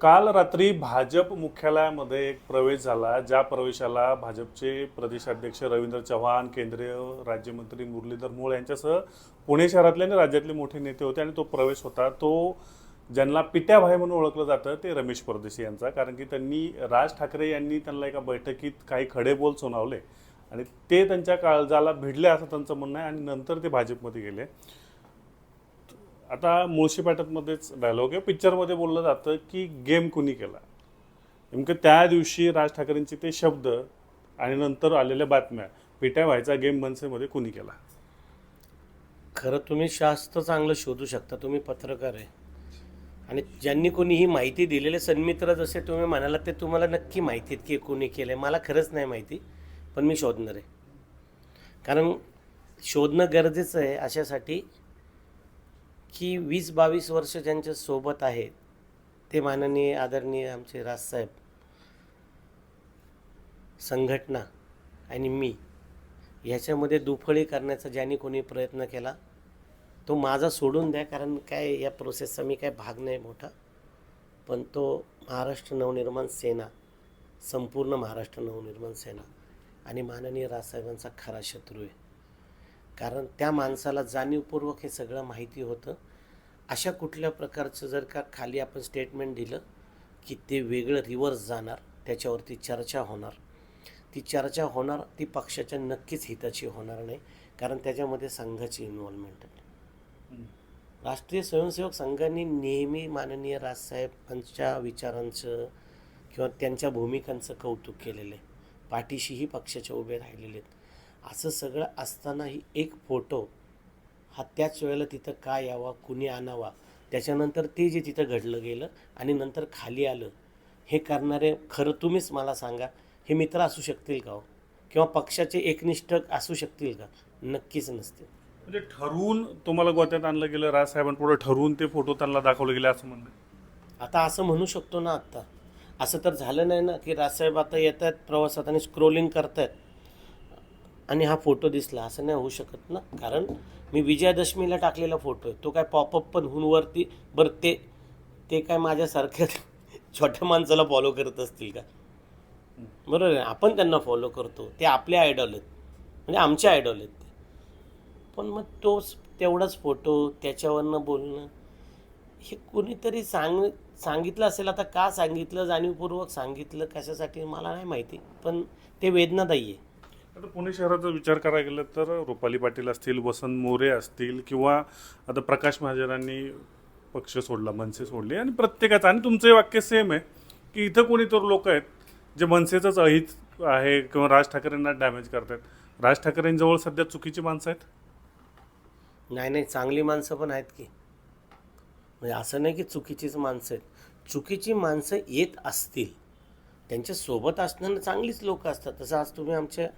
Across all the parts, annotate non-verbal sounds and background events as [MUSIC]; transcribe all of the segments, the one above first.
काल रात्री भाजप मुख्यालयामध्ये एक प्रवेश झाला ज्या प्रवेशाला भाजपचे प्रदेशाध्यक्ष रवींद्र चव्हाण केंद्रीय राज्यमंत्री मुरलीधर मोळ यांच्यासह पुणे शहरातले आणि राज्यातले मोठे नेते होते आणि तो प्रवेश होता. तो ज्यांना पिट्याभाई म्हणून ओळखलं जातं ते रमेश परदेशी यांचा कारण की त्यांनी राज ठाकरे यांनी त्यांना एका बैठकीत काही खडे बोल सुनावले आणि ते त्यांच्या काळजाला भिडले असं त्यांचं म्हणणं आहे आणि नंतर ते भाजपमध्ये गेले. आता मुळशी पॅटर्नमध्येच डायलॉग आहे. पिक्चरमध्ये बोललं जातं की गेम कुणी केला? नेमकं त्या दिवशी राज ठाकरेंचे ते शब्द आणि नंतर आलेल्या बातम्या पिट्या व्हायचा गेम मनसेमध्ये कुणी केला? खरं तुम्ही शास्त्र चांगलं शोधू शकता. तुम्ही पत्रकार आहे. आणि ज्यांनी कोणी ही माहिती दिलेले सन्मित्र जसे तुम्ही म्हणाला ते तुम्हाला नक्की माहिती आहेत की कोणी केलं आहे मला खरंच नाही माहिती पण मी शोधणार आहे. कारण शोधणं गरजेचं आहे अशासाठी की वीस बावीस वर्ष ज्यांच्या सोबत आहेत ते माननीय आदरणीय आमचे राजसाहेब संघटना आणि मी ह्याच्यामध्ये दुफळी करण्याचा ज्यांनी कोणी प्रयत्न केला तो माझा सोडून द्या कारण काय या प्रोसेसचा मी काय भाग नाही मोठा पण तो महाराष्ट्र नवनिर्माण सेना संपूर्ण महाराष्ट्र नवनिर्माण सेना आणि माननीय राजसाहेबांचा खरा शत्रू आहे. कारण त्या माणसाला जाणीवपूर्वक हे सगळं माहिती होतं. अशा कुठल्या प्रकारचं जर का खाली आपण स्टेटमेंट दिलं की ते वेगळं रिव्हर्स जाणार त्याच्यावरती चर्चा होणार. ती चर्चा होणार ती पक्षाच्या नक्कीच हिताची होणार नाही कारण त्याच्यामध्ये संघाची इन्व्हॉल्वमेंट आहे. राष्ट्रीय स्वयंसेवक संघाने नेहमी माननीय राजसाहेबांच्या विचारांचं किंवा त्यांच्या भूमिकांचं कौतुक केलेलं आहे. पाठीशीही पक्षाच्या उभे राहिलेले आहेत. असं सगळं असतानाही एक फोटो हा त्याच वेळेला तिथं का यावा कुणी आणावा त्याच्यानंतर ते जे तिथं घडलं गेलं आणि नंतर खाली आलं हे करणारे खरं तुम्हीच मला सांगा हे मित्र असू शकतील का हो? किंवा पक्षाचे एकनिष्ठ असू शकतील का? नक्कीच नसतील. म्हणजे ठरवून तुम्हाला गोत्यात आणलं गेलं राजसाहेबांपुढे ठरवून ते फोटो त्यांना दाखवले गेले असं म्हणणं. आता असं म्हणू शकतो ना आत्ता असं तर झालं नाही ना की राजसाहेब आता येत आहेत प्रवासात आणि स्क्रोलिंग करतायत. आणि हा फोटो दिसला असं नाही होऊ शकत ना. कारण मी विजयादशमीला टाकलेला फोटो आहे. तो काय पॉपअप पण होऊन वरती बरं ते ते काय माझ्यासारख्या [LAUGHS] छोट्या माणसाला फॉलो करत असतील का? बरोबर आहे. आपण त्यांना फॉलो करतो. ते आपले आयडॉल आहेत. म्हणजे आमचे आयडॉल आहेत ते. पण मग तोच तेवढाच फोटो त्याच्यावरनं बोलणं हे कुणीतरी सांग सांगितलं असेल. आता का सांगितलं? जाणीवपूर्वक सांगितलं कशासाठी? मला नाही माहिती. पण ते वेदनादायी आहे. आता पुणे शहराचा विचार करायला गेलं तर रुपाली पाटील असतील वसंत मोरे असतील किंवा आता प्रकाश महाजनांनी पक्ष सोडला मनसे सोडले आणि प्रत्येकाचं आणि तुमचं वाक्य सेम आहे की इथं कोणी तर लोक आहेत जे मनसेचंच अहित आहे किंवा राज ठाकरेंना डॅमेज करतात राज ठाकरेंजवळ सध्या चुकीची माणसं आहेत? नाही नाही चांगली माणसं पण आहेत की. म्हणजे असं नाही की चुकीचीच माणसं आहेत. चुकीची माणसं येत असतील. त्यांच्यासोबत असणं असणारे चांगलीच लोक असतात. तसं आज तुम्ही आमच्या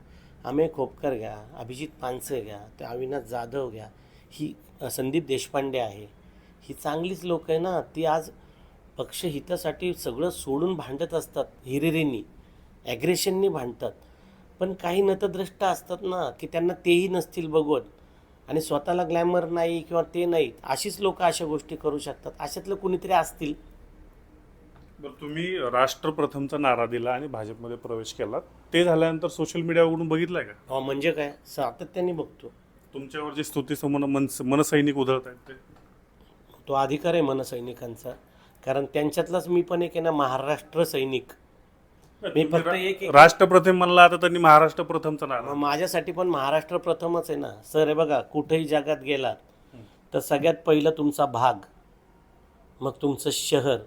अमेय खोपकर घ्या अभिजित पानसे घ्या ते अविनाश जाधव घ्या ही संदीप देशपांडे आहे. ही चांगलीच लोक आहे ना ती आज पक्षहितासाठी सगळं सोडून भांडत असतात हिरिरीनी ॲग्रेशननी भांडतात. पण काही नतद्रष्ट असतात ना की त्यांना तेही नसतील बघवत. आणि स्वतःला ग्लॅमर नाही किंवा ते नाहीत अशीच लोक अशा गोष्टी करू शकतात. अशातलं कुणीतरी असतील? बरं तुम्ही राष्ट्रप्रथमचा नारा दिला आणि भाजपमध्ये प्रवेश केला ते झाल्यानंतर सोशल मीडिया उघडून बघितलंय का? अहो, म्हणजे काय? सातत्याने बघतो. तुमच्यावर जे स्तुती समोर मन मनसैनिक उधळत आहेत ते? तो अधिकार आहे मनसैनिकांचा. कारण त्यांच्यातलाच मी पण एक आहे ना महाराष्ट्र सैनिक. मी फक्त एक एक राष्ट्रप्रथम म्हणला आता त्यांनी महाराष्ट्र प्रथमचा नारा मग माझ्यासाठी पण महाराष्ट्र प्रथमच आहे ना. सर हे बघा कुठेही जगात गेलात तर सगळ्यात पहिलं तुमचा भाग मग तुमचं शहर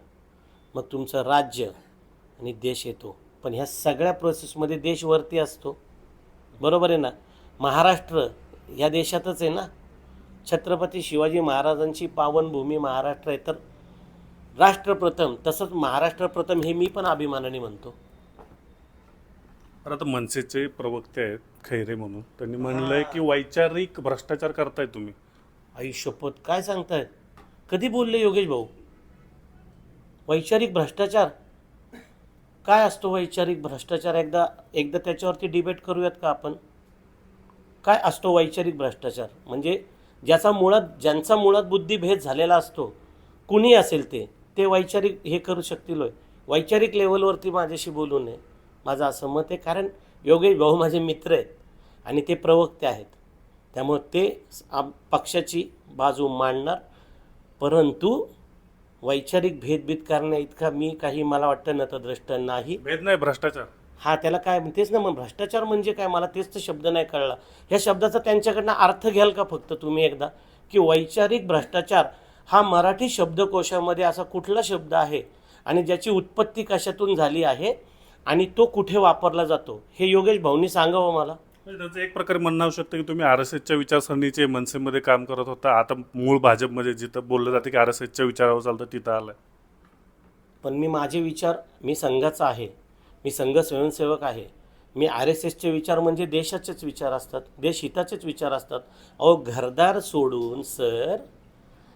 मग तुमचं राज्य आणि देश येतो. पण ह्या सगळ्या प्रोसेसमध्ये देश वरती असतो. बरोबर आहे ना? महाराष्ट्र या देशातच आहे ना? छत्रपती शिवाजी महाराजांची पावनभूमी महाराष्ट्र आहे तर राष्ट्रप्रथम तसंच महाराष्ट्र प्रथम हे मी पण अभिमानाने म्हणतो. आता मनसेचे प्रवक्ते आहेत खैरे म्हणून. त्यांनी म्हणलंय की वैचारिक भ्रष्टाचार करताय तुम्ही. आई शपथ काय सांगतायत? कधी बोलले योगेश भाऊ? वैचारिक भ्रष्टाचार? काय असतो वैचारिक भ्रष्टाचार? एकदा एकदा त्याच्यावरती डिबेट करूयात का आपण? काय असतो वैचारिक भ्रष्टाचार? म्हणजे ज्याचा मुळात ज्यांचा मुळात बुद्धिभेद झालेला असतो कुणी असेल ते ते वैचारिक हे करू शकतील होय. वैचारिक लेवलवरती माझ्याशी बोलू नये. माझं असं मत आहे कारण योगेश भाऊ माझे मित्र आहेत आणि ते प्रवक्ते आहेत. त्यामुळे ते पक्षाची बाजू मांडणार. परंतु वैचारिक भेदभेद करण्या इतका मी काही मला वाटतं नतद्रष्ट नाही. भेद नाही भ्रष्टाचार. हा त्याला काय तेच ना मग भ्रष्टाचार म्हणजे काय? मला तेच तर शब्द नाही कळला. ह्या शब्दाचा त्यांच्याकडनं अर्थ घ्याल का फक्त तुम्ही एकदा? की वैचारिक भ्रष्टाचार हा मराठी शब्दकोशामध्ये असा कुठला शब्द आहे? आणि ज्याची उत्पत्ती कशातून झाली आहे? आणि तो कुठे वापरला जातो? हे योगेश भाऊनी सांगावं मला. म्हणजे त्याचं एक प्रकारे म्हणणं असू शकतं की तुम्ही आर एस एसच्या विचारसरणीचे मनसेमध्ये काम करत होता. आता मूळ भाजपमध्ये जिथं बोललं जातं की आर एस एसच्या विचारावर चालतं तिथं आलं पण मी माझे विचार मी संघाचा आहे. मी संघ स्वयंसेवक आहे. मी आर एस एसचे विचार म्हणजे देशाचेच विचार असतात देशहिताचेच विचार असतात. अहो घरदार सोडून सर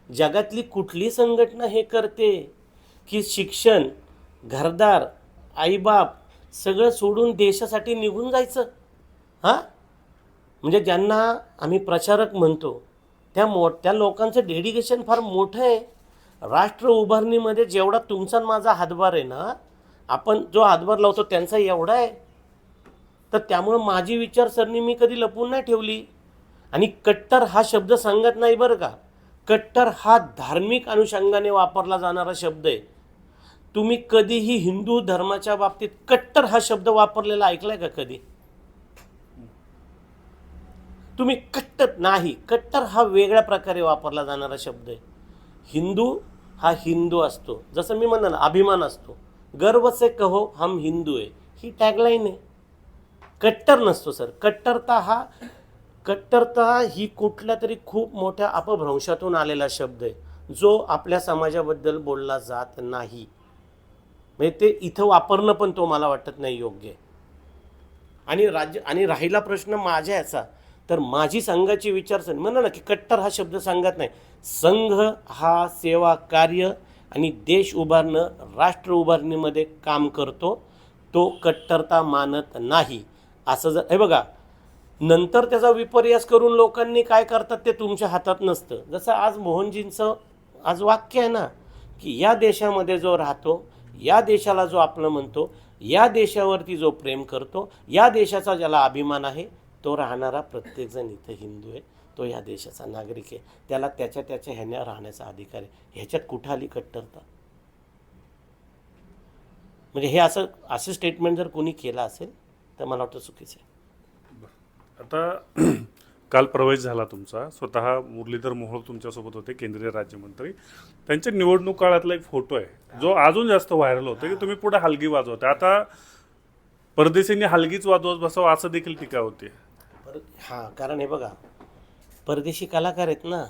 जगातली कुठली संघटना हे करते? की शिक्षण घरदार आईबाप सगळं सोडून देशासाठी निघून जायचं? हां? म्हणजे ज्यांना आम्ही प्रचारक म्हणतो त्या मो त्या लोकांचं डेडिकेशन फार मोठं आहे. राष्ट्र उभारणीमध्ये जेवढा तुमचा आणि माझा हातभार आहे ना आपण जो हातभार लावतो त्यांचा एवढा आहे. तर त्यामुळं माझी विचारसरणी मी कधी लपवून नाही ठेवली. आणि कट्टर हा शब्द सांगत नाही बरं का. कट्टर हा धार्मिक अनुषंगाने वापरला जाणारा शब्द आहे. तुम्ही कधीही हिंदू धर्माच्या बाबतीत कट्टर हा शब्द वापरलेला ऐकलाय का कधी? तुम्ही कट्टर नाही. कट्टर हा वेगळ्या प्रकारे वापरला जाणारा शब्द आहे. हिंदू हा हिंदू असतो. जसं मी म्हणाल अभिमान असतो. गर्व से कहो हम हिंदू आहे. ही टॅगलाईन आहे. कट्टर नसतो सर. कट्टरता हा कट्टरता ही कुठल्या तरी खूप मोठ्या अपभ्रंशातून आलेला शब्द आहे. जो आपल्या समाजाबद्दल बोलला जात नाही. म्हणजे ते इथं वापरणं पण तो मला वाटत नाही योग्य आणि राज्य आणि राहिला प्रश्न माझ्या याचा तर माझी संघाची विचारसरणी म्हणा ना की कट्टर हा शब्द सांगत नाही. संघ हा सेवा कार्य आणि देश उभारणं राष्ट्र उभारणीमध्ये काम करतो तो कट्टरता मानत नाही. असं जर हे बघा नंतर त्याचा विपर्यास करून लोकांनी काय करतात ते तुमच्या हातात नसतं. जसं आज मोहनजींचं आज वाक्य आहे ना की या देशामध्ये जो राहतो या देशाला जो आपलं म्हणतो या देशावरती जो प्रेम करतो या देशाचा ज्याला अभिमान आहे तो राहणारा प्रत्येकजण इथं हिंदू आहे. तो या देशाचा नागरिक आहे. त्याला त्याच्या त्याच्या ह्याने राहण्याचा अधिकार आहे. ह्याच्यात कुठं आली कट्टरता? म्हणजे हे असं असं स्टेटमेंट जर कोणी केलं असेल तर मला वाटतं चुकीचं आहे. आता [CLEARS THROAT] काल प्रवेश झाला तुमचा. स्वतः मुरलीधर मोहोळ तुमच्यासोबत होते केंद्रीय राज्यमंत्री. त्यांच्या निवडणूक काळातला एक फोटो आहे. जो अजून जास्त व्हायरल होतो की तुम्ही पुढे हलगी वाजवते आता परदेशींनी हलगीच वाजवत बसावं असं देखील टीका होते पर हां कारण हे बघा परदेशी कलाकार आहेत ना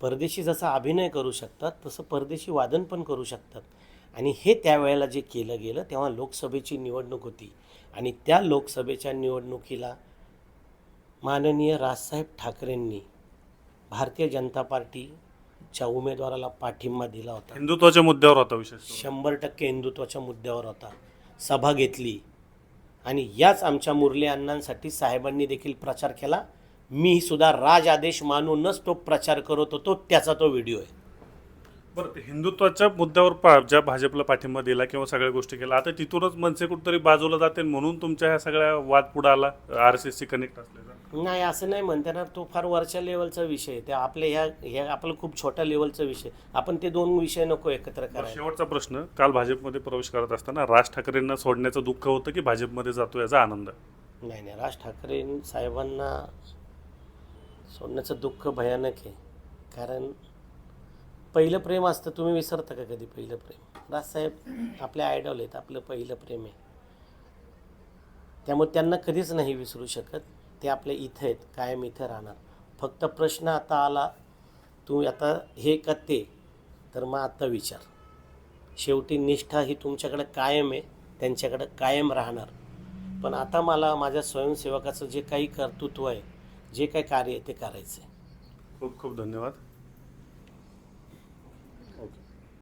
परदेशी जसा अभिनय करू शकतात तसं परदेशी वादन पण करू शकतात. आणि हे त्यावेळेला जे केलं गेलं तेव्हा लोकसभेची निवडणूक होती. आणि त्या लोकसभेच्या निवडणुकीला माननीय राजसाहेब ठाकरेंनी भारतीय जनता पार्टीच्या उमेदवाराला पाठिंबा दिला होता. हिंदुत्वाच्या मुद्द्यावर होता विशेष शंभर टक्के हिंदुत्वाच्या मुद्द्यावर होता. सभा घेतली. आणि याच आमच्या मुरली अण्णांसाठी साहेबांनी देखील प्रचार केला. मी सुद्धा राज आदेश मानूनच तो प्रचार करत होतो. त्याचा तो व्हिडिओ आहे. बरं ते हिंदुत्वाच्या मुद्द्यावर पा ज्या भाजपला पाठिंबा दिला किंवा सगळ्या गोष्टी केल्या आता तिथूनच मनसे कुठेतरी बाजूला जाते म्हणून तुमच्या ह्या सगळ्या वाद पुढे आला आर एस एसची कनेक्ट असल्याचा नाही असं नाही म्हणता येणार. तो फार वरच्या लेवलचा विषय आहे. त्या आपल्या ह्या ह्या आपलं खूप छोट्या लेवलचा विषय आपण ते दोन विषय नको एकत्र करायला. शेवटचा प्रश्न काल भाजपमध्ये प्रवेश करत असताना राज ठाकरेंना सोडण्याचं दुःख होतं की भाजपमध्ये जातो याचा आनंद? नाही नाही. राज ठाकरे साहेबांना सोडण्याचं दुःख भयानक आहे. कारण पहिलं प्रेम असतं तुम्ही विसरता का कधी पहिलं प्रेम? राजसाहेब आपले आयडॉल आहेत आपलं पहिलं प्रेम आहे. त्यामुळे त्यांना कधीच नाही विसरू शकत. ते आपल्या इथं आहेत कायम इथं राहणार. फक्त प्रश्न आता आला तू आता हे का ते? तर मग आता विचार. शेवटी निष्ठा ही तुमच्याकडे कायम आहे त्यांच्याकडे कायम राहणार. पण आता मला माझ्या स्वयंसेवकाचं जे काही कर्तृत्व आहे जे काही कार्य आहे ते करायचं आहे खूप खूप धन्यवाद.